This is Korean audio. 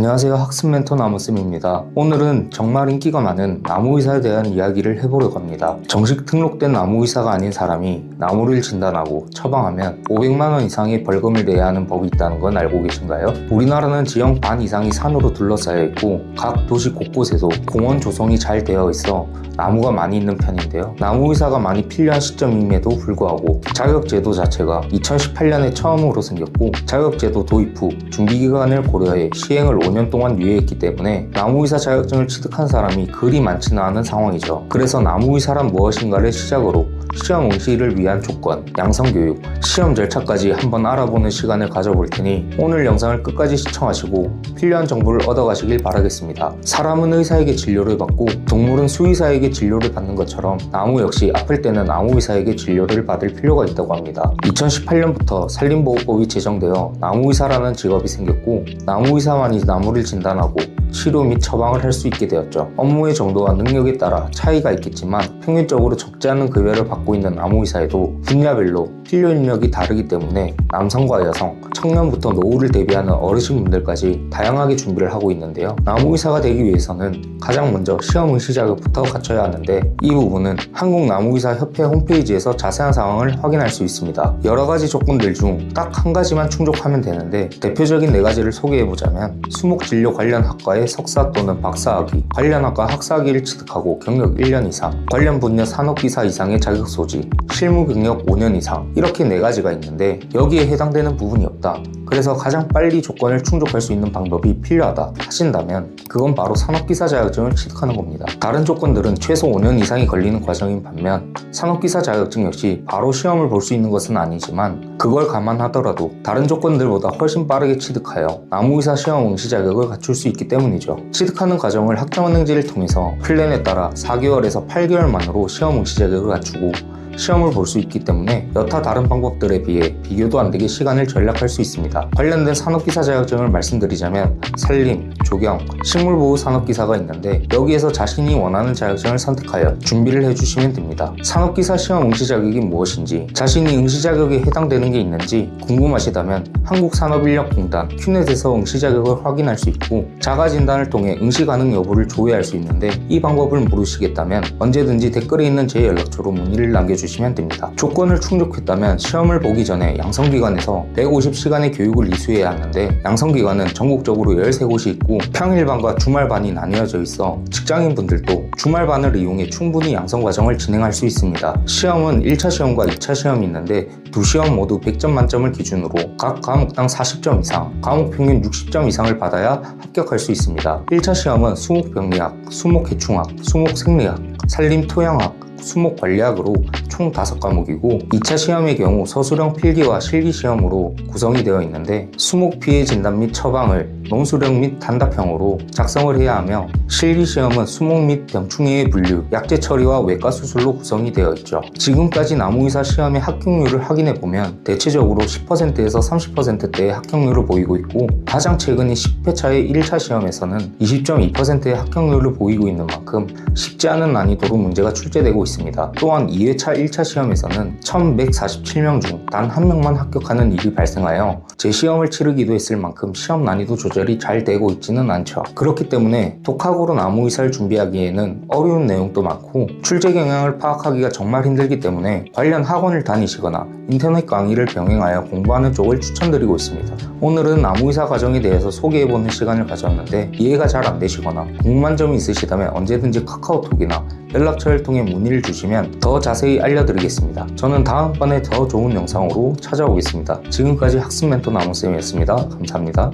안녕하세요. 학습 멘토 나무쌤입니다. 오늘은 정말 인기가 많은 나무의사에 대한 이야기를 해보려고 합니다. 정식 등록된 나무의사가 아닌 사람이 나무를 진단하고 처방하면 500만원 이상의 벌금을 내야 하는 법이 있다는 건 알고 계신가요? 우리나라는 지형 반 이상이 산으로 둘러싸여 있고 각 도시 곳곳에도 공원 조성이 잘 되어 있어 나무가 많이 있는 편인데요. 나무의사가 많이 필요한 시점임에도 불구하고 자격제도 자체가 2018년에 처음으로 생겼고 자격제도 도입 후 준비기간을 고려해 시행을 5년 동안 유예했기 때문에 나무의사 자격증을 취득한 사람이 그리 많지는 않은 상황이죠. 그래서 나무의사란 무엇인가를 시작으로 시험 응시를 위한 조건, 양성교육, 시험 절차까지 한번 알아보는 시간을 가져볼 테니 오늘 영상을 끝까지 시청하시고 필요한 정보를 얻어가시길 바라겠습니다. 사람은 의사에게 진료를 받고 동물은 수의사에게 진료를 받는 것처럼 나무 역시 아플 때는 나무의사에게 진료를 받을 필요가 있다고 합니다. 2018년부터 산림보호법이 제정되어 나무의사라는 직업이 생겼고 나무의사만이 나무를 진단하고 치료 및 처방을 할 수 있게 되었죠. 업무의 정도와 능력에 따라 차이가 있겠지만 평균적으로 적지 않은 급여를 받고 있는 나무의사에도 분야별로 필요 인력이 다르기 때문에 남성과 여성, 청년부터 노후를 대비하는 어르신분들까지 다양하게 준비를 하고 있는데요. 나무의사가 되기 위해서는 가장 먼저 시험 응시 자격부터 갖춰야 하는데 이 부분은 한국나무의사협회 홈페이지에서 자세한 상황을 확인할 수 있습니다. 여러 가지 조건들 중 딱 한 가지만 충족하면 되는데 대표적인 네 가지를 소개해보자면 수목진료 관련 학과의 석사 또는 박사학위, 관련 학과 학사학위를 취득하고 경력 1년 이상, 관련 분야 산업기사 이상의 자격 소지, 실무 경력 5년 이상 이렇게 네 가지가 있는데 여기에 해당되는 부분이 없다. 그래서 가장 빨리 조건을 충족할 수 있는 방법이 필요하다 하신다면 그건 바로 산업기사 자격증을 취득하는 겁니다. 다른 조건들은 최소 5년 이상이 걸리는 과정인 반면 산업기사 자격증 역시 바로 시험을 볼 수 있는 것은 아니지만 그걸 감안하더라도 다른 조건들보다 훨씬 빠르게 취득하여 나무의사 시험 응시 자격을 갖출 수 있기 때문이죠. 취득하는 과정을 학점은행지를 통해서 플랜에 따라 4개월에서 8개월 만으로 시험 응시 자격을 갖추고 시험을 볼 수 있기 때문에 여타 다른 방법들에 비해 비교도 안 되게 시간을 절약할 수 있습니다. 관련된 산업기사 자격증을 말씀드리자면 산림, 조경, 식물보호 산업기사가 있는데 여기에서 자신이 원하는 자격증을 선택하여 준비를 해주시면 됩니다. 산업기사 시험 응시 자격이 무엇인지 자신이 응시 자격에 해당되는 게 있는지 궁금하시다면 한국산업인력공단 큐넷에서 응시 자격을 확인할 수 있고 자가 진단을 통해 응시 가능 여부를 조회할 수 있는데 이 방법을 모르시겠다면 언제든지 댓글에 있는 제 연락처로 문의를 남겨주시면 됩니다. 조건을 충족했다면 시험을 보기 전에 양성기관에서 150시간의 교육을 이수해야 하는데 양성기관은 전국적으로 13곳이 있고 평일반과 주말반이 나뉘어져 있어 직장인분들도 주말반을 이용해 충분히 양성 과정을 진행할 수 있습니다. 시험은 1차 시험과 2차 시험이 있는데 두 시험 모두 100점 만점을 기준으로 각 과목당 40점 이상, 과목 평균 60점 이상을 받아야 합격할 수 있습니다. 1차 시험은 수목병리학, 수목해충학, 수목생리학, 산림토양학, 수목 관리학으로 총 5과목이고 2차 시험의 경우 서술형 필기와 실기 시험으로 구성이 되어 있는데 수목 피해 진단 및 처방을 논술형 및 단답형으로 작성을 해야 하며 실기 시험은 수목 및 병충해의 분류, 약제 처리와 외과 수술로 구성이 되어 있죠. 지금까지 나무의사 시험의 합격률을 확인해 보면 대체적으로 10%에서 30%대의 합격률을 보이고 있고 가장 최근인 10회차의 1차 시험에서는 20.2%의 합격률을 보이고 있는 만큼 쉽지 않은 난이도로 문제가 출제되고 있습니다. 또한 2회차 1차 시험에서는 1147명 중 단 한 명만 합격하는 일이 발생하여 재시험을 치르기도 했을 만큼 시험 난이도 조절이 잘 되고 있지는 않죠. 그렇기 때문에 독학으로 나무의사를 준비하기에는 어려운 내용도 많고 출제 경향을 파악하기가 정말 힘들기 때문에 관련 학원을 다니시거나 인터넷 강의를 병행하여 공부하는 쪽을 추천드리고 있습니다. 오늘은 나무의사 과정에 대해서 소개해보는 시간을 가졌는데 이해가 잘 안 되시거나 궁금한 점이 있으시다면 언제든지 카카오톡이나 연락처를 통해 문의를 주시면 더 자세히 알려드리겠습니다. 저는 다음번에 더 좋은 영상으로 찾아오겠습니다. 지금까지 학습 멘토 나무쌤이었습니다. 감사합니다.